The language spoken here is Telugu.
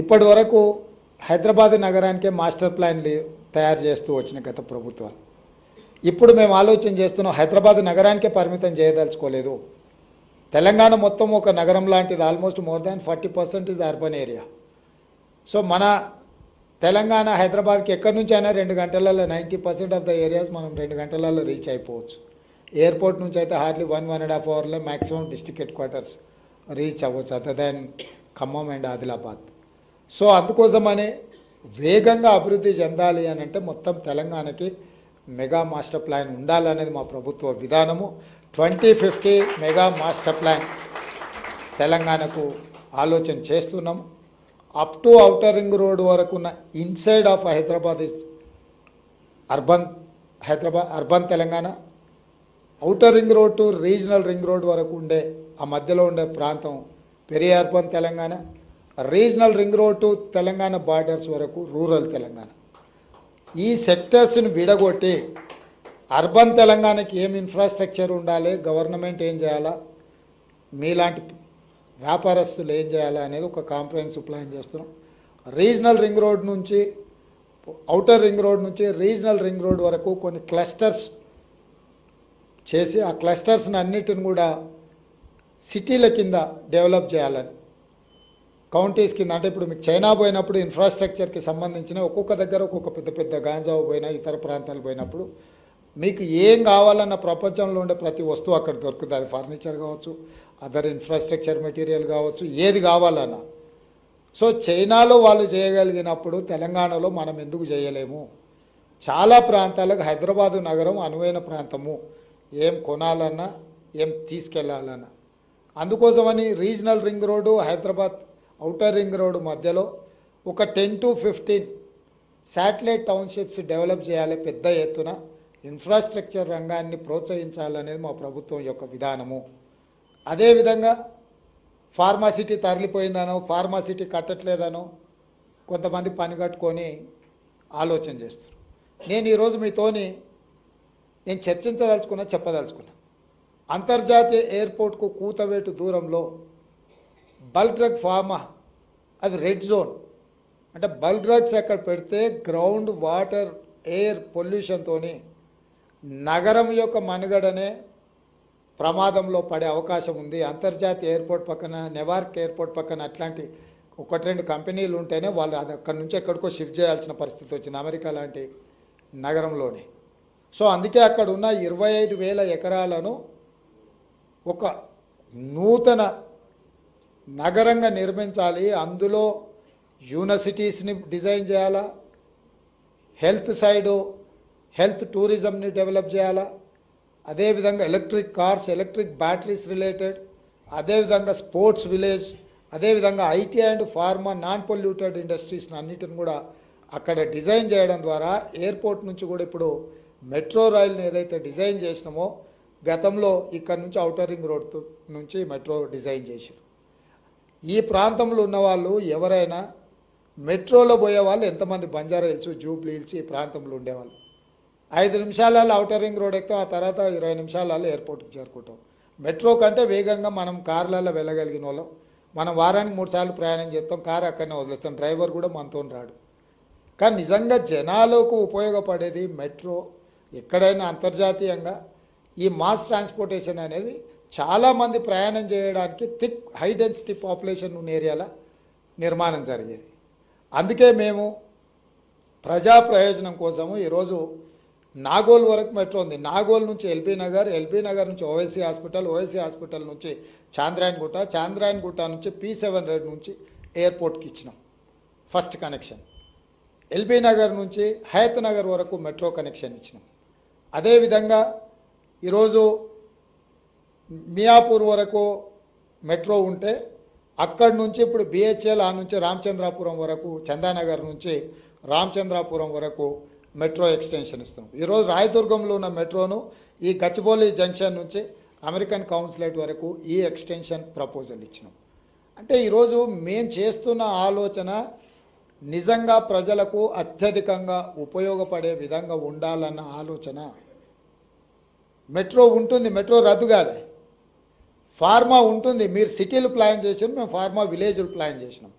ఇప్పటి వరకు హైదరాబాద్ నగరానికే మాస్టర్ ప్లాన్లు తయారు చేస్తూ వచ్చిన గత ప్రభుత్వాలు. ఇప్పుడు మేము ఆలోచన చేస్తున్నాం హైదరాబాద్ నగరానికే పరిమితం చేయదలుచుకోలేదు. తెలంగాణ మొత్తం ఒక నగరం లాంటిది almost more than forty percent is urban area so మన తెలంగాణ హైదరాబాద్కి ఎక్కడి నుంచి అయినా రెండు గంటలలో ninety percent of the areas మనం రెండు గంటలలో రీచ్ అయిపోవచ్చు. ఎయిర్పోర్ట్ నుంచి అయితే hardly one one and half అవర్లో maximum district headquarters reach అవ్వచ్చు other than Khammam and Adilabad. So అందుకోసమనే వేగంగా అభివృద్ధి చెందాలి అని అంటే మొత్తం తెలంగాణకి మెగా మాస్టర్ ప్లాన్ ఉండాలనేది మా ప్రభుత్వ విధానము. Twenty fifty mega master plan తెలంగాణకు ఆలోచన చేస్తున్నాము up to outer ring road వరకు ఉన్న inside of Hyderabad is urban Hyderabad urban Telangana. Outer ring road to regional ring road వరకు ఉండే ఆ మధ్యలో ఉండే ప్రాంతం peri urban Telangana. Regional ring road to Telangana borders వరకు రూరల్ తెలంగాణ. ఈ సెక్టర్స్ని విడగొట్టి అర్బన్ తెలంగాణకి ఏం ఇన్ఫ్రాస్ట్రక్చర్ ఉండాలి గవర్నమెంట్ ఏం చేయాలా మీలాంటి వ్యాపారస్తులు ఏం చేయాలా అనేది ఒక కాంప్రహెన్సివ్ ప్లాన్ చేస్తున్నాం. రీజనల్ రింగ్ రోడ్ నుంచి అవుటర్ రింగ్ రోడ్ నుంచి రీజనల్ రింగ్ రోడ్ వరకు కొన్ని క్లస్టర్స్ చేసి ఆ క్లస్టర్స్ని అన్నిటిని కూడా సిటీల కింద డెవలప్ చేయాలని కౌంటీస్ కింద అంటే ఇప్పుడు మీకు చైనా పోయినప్పుడు ఇన్ఫ్రాస్ట్రక్చర్కి సంబంధించిన ఒక్కొక్క దగ్గర ఒక్కొక్క పెద్ద పెద్ద గాంజావు పోయినా ఇతర ప్రాంతాలు పోయినప్పుడు మీకు ఏం కావాలన్న ప్రపంచంలో ఉండే ప్రతి వస్తువు అక్కడ దొరుకుతుంది. అది ఫర్నిచర్ కావచ్చు అదర్ ఇన్ఫ్రాస్ట్రక్చర్ మెటీరియల్ కావచ్చు ఏది కావాలన్నా. సో చైనాలో వాళ్ళు చేయగలిగినప్పుడు తెలంగాణలో మనం ఎందుకు చేయలేము? చాలా ప్రాంతాలకు హైదరాబాదు నగరం అనువైన ప్రాంతము. ఏం కొనాలన్నా ఏం తీసుకెళ్ళాలన్నా. అందుకోసమని regional ring road Hyderabad outer ring road మధ్యలో ఒక ten to fifteen satellite townships develop చేయాలి పెద్ద ఎత్తున ఇన్ఫ్రాస్ట్రక్చర్ రంగాన్ని ప్రోత్సహించాలనేది మా ప్రభుత్వం యొక్క విధానము. అదేవిధంగా ఫార్మాసిటీ తరలిపోయిందనో ఫార్మాసిటీ కట్టట్లేదనో కొంతమంది పని కట్టుకొని ఆలోచన చేస్తారు. నేను ఈరోజు మీతోని నేను చర్చించదలుచుకున్నా చెప్పదలుచుకున్నా. అంతర్జాతీయ ఎయిర్పోర్ట్కు కూతవేటు దూరంలో బల్క్ డ్రగ్ ఫార్మా. అది రెడ్ జోన్. అంటే బల్క్ డ్రగ్స్ అక్కడ పెడితే గ్రౌండ్ వాటర్ ఎయిర్ పొల్యూషన్తోని నగరం యొక్క మనుగడనే ప్రమాదంలో పడే అవకాశం ఉంది. అంతర్జాతీయ ఎయిర్పోర్ట్ పక్కన నెవార్క్ ఎయిర్పోర్ట్ పక్కన అట్లాంటి ఒకటి రెండు కంపెనీలు ఉంటేనే వాళ్ళు అది అక్కడి నుంచి ఎక్కడికో షిఫ్ట్ చేయాల్సిన పరిస్థితి వచ్చింది అమెరికా లాంటి నగరంలోనే. సో అందుకే అక్కడ ఉన్న ఇరవై ఐదు వేల ఎకరాలను ఒక నూతన నగరంగా నిర్మించాలి. అందులో యూనివర్సిటీస్ని డిజైన్ చేయాలా? హెల్త్ సైడు హెల్త్ టూరిజంని డెవలప్ చేయాలా? అదేవిధంగా electric cars electric batteries related అదేవిధంగా స్పోర్ట్స్ విలేజ్ అదేవిధంగా IT and pharma non polluted ఇండస్ట్రీస్ని అన్నిటిని కూడా అక్కడ డిజైన్ చేయడం ద్వారా ఎయిర్పోర్ట్ నుంచి కూడా ఇప్పుడు మెట్రో రైల్ని ఏదైతే డిజైన్ చేసినామో గతంలో ఇక్కడ నుంచి ఔటర్ రింగ్ రోడ్ నుంచి మెట్రో డిజైన్ చేసారు ఈ ప్రాంతంలో ఉన్న వాళ్ళు ఎవరైనా మెట్రోలో పోయే వాళ్ళు ఎంతమంది బంజారా హిల్స్ జూబ్లీ హిల్స్ ఈ ప్రాంతంలో ఉండేవాళ్ళు. ఐదు నిమిషాలలో అవుటర్ రింగ్ రోడ్ ఎక్కుతాం ఆ తర్వాత ఇరవై నిమిషాలలో ఎయిర్పోర్ట్కి చేరుకుంటాం. మెట్రో కంటే వేగంగా మనం కార్లలో వెళ్ళగలిగిన వాళ్ళం. మనం వారానికి మూడు సార్లు ప్రయాణం చేస్తాం కారు అక్కడనే వదిలేస్తాం డ్రైవర్ కూడా మనతో రాడు. కానీ నిజంగా జనాలకు ఉపయోగపడేది మెట్రో ఎక్కడైనా అంతర్జాతీయంగా ఈ మాస్ ట్రాన్స్పోర్టేషన్ అనేది చాలామంది ప్రయాణం చేయడానికి థిక్ హై డెన్సిటీ పాపులేషన్ ఉన్న ఏరియాల నిర్మాణం జరిగేది. అందుకే మేము ప్రజా ప్రయోజనం కోసము ఈరోజు నాగోల్ వరకు మెట్రో ఉంది. నాగోల్ నుంచి ఎల్బీ నగర్ ఎల్బీ నగర్ నుంచి ఓవైసీ హాస్పిటల్ ఓవైసీ హాస్పిటల్ నుంచి చాంద్రాయన్ గుట్ట చాంద్రాయన్ గుట్ట నుంచి పీ సెవెన్ రెడ్ నుంచి ఎయిర్పోర్ట్కి ఇచ్చినాం. First connection. ఎల్బీ నగర్ నుంచి హయత్ నగర్ వరకు మెట్రో కనెక్షన్ ఇచ్చినాం. అదేవిధంగా ఈరోజు మియాపూర్ వరకు మెట్రో ఉంటే అక్కడి నుంచి ఇప్పుడు బిహెచ్ఎల్ ఆ నుంచి రామచంద్రాపురం వరకు చందానగర్ నుంచి రామచంద్రాపురం వరకు మెట్రో ఎక్స్టెన్షన్ ఇస్తున్నాం. ఈరోజు రాయదుర్గంలో ఉన్న మెట్రోను ఈ గచ్చిబౌలి జంక్షన్ నుంచి అమెరికన్ కౌన్సిలేట్ వరకు ఈ ఎక్స్టెన్షన్ ప్రపోజల్ ఇచ్చినాం. అంటే ఈరోజు మేము చేస్తున్న ఆలోచన నిజంగా ప్రజలకు అత్యధికంగా ఉపయోగపడే విధంగా ఉండాలన్న ఆలోచన. మెట్రో ఉంటుంది మెట్రో రద్దు కాలే. ఫార్మా ఉంటుంది. మీరు సిటీలు ప్లాన్ చేసారు మేము ఫార్మా విలేజ్లు ప్లాన్ చేసినాం.